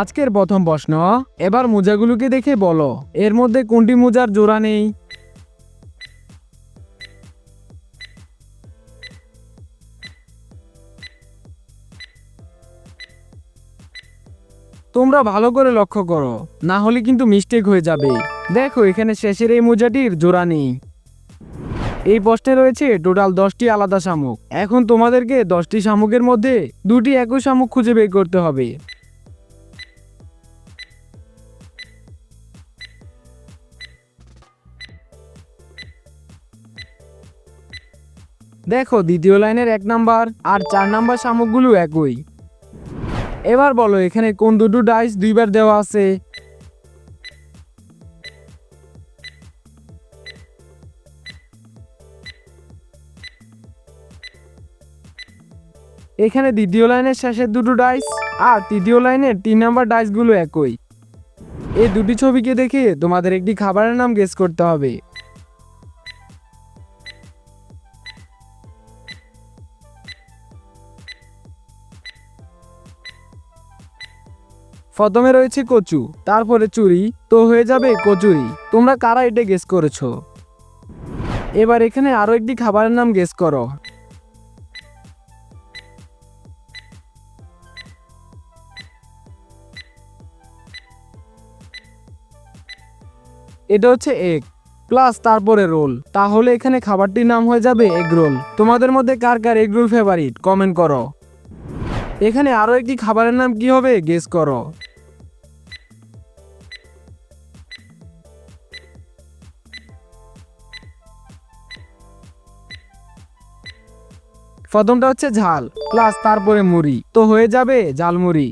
আজকের প্রথম প্রশ্ন, এবার মোজাগুলোকে দেখে বলো। এর মধ্যে কোনটি মোজার জোড়া নেই? তোমরা ভালো করে লক্ষ্য করো, না হলে কিন্তু মিস্টেক হয়ে যাবে। দেখো, এখানে শেষের এই মোজাটির জোড়া নেই। এই প্রশ্নে রয়েছে টোটাল দশটি আলাদা শামুক। এখন তোমাদেরকে দশটি শামুকের মধ্যে দুটি একই শামুক খুঁজে বের করতে হবে। দেখো, দ্বিতীয় লাইনের এক নাম্বার আর চার নাম্বার শামুকগুলো একই। এবার বলো, এখানে কোন দুটো ডাইস দুইবার দেওয়া আছে? এখানে দ্বিতীয় লাইনের শেষের দুটো ডাইস আর তৃতীয় লাইনের তিন নাম্বার ডাইসগুলো একই। এই দুটি ছবিকে দেখে তোমাদের একটি খাবারের নাম গেস করতে হবে। প্রথমে রয়েছে কচু, তারপরে চুরি, তো হয়ে যাবে কচুরি। তোমরা কারা এটা গেস করেছ? এবার এখানে আরও একটি খাবারের নাম গেস করো। এটা হচ্ছে এগ প্লাস তারপরে রোল তাহলে এখানে খাবারটির নাম হয়ে যাবে এগ রোল তোমাদের মধ্যে কার কার এগ রোল ফেভারিট কমেন্ট করো। এখানে আরও একটি খাবারের নাম কি হবে? গেস করো। প্রথমটা হচ্ছে ঝাল প্লাস তারপরে মুড়ি। তো হয়ে যাবে ঝালমুড়ি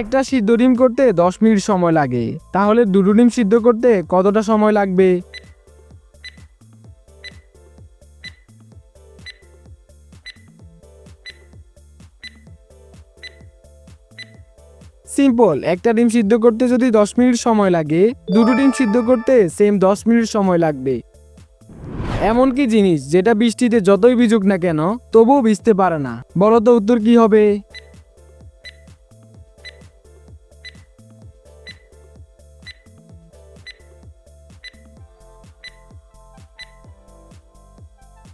একটা সিদ্ধ ডিম করতে দশ মিনিট সময় লাগে। তাহলে দুটো ডিম সিদ্ধ করতে কতটা সময় লাগবে? সিম্পল একটা ডিম সিদ্ধ করতে যদি দশ মিনিট সময় লাগে, দুটো ডিম সিদ্ধ করতে সেম দশ মিনিট সময় লাগবে। এমন কি জিনিস যেটা বৃষ্টিতে যতই ভিজুক না কেন তবুও ভিজতে পারে না? বলো তো উত্তর কি হবে?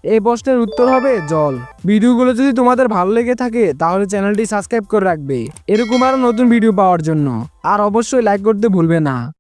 এই প্রশ্নের উত্তর হবে জল। ভিডিওগুলো যদি তোমাদের ভালো লেগে থাকে, তাহলে চ্যানেলটি সাবস্ক্রাইব করে রাখবে। এরকম আরও নতুন ভিডিও পাওয়ার জন্য। আর অবশ্যই লাইক করতে ভুলবে না।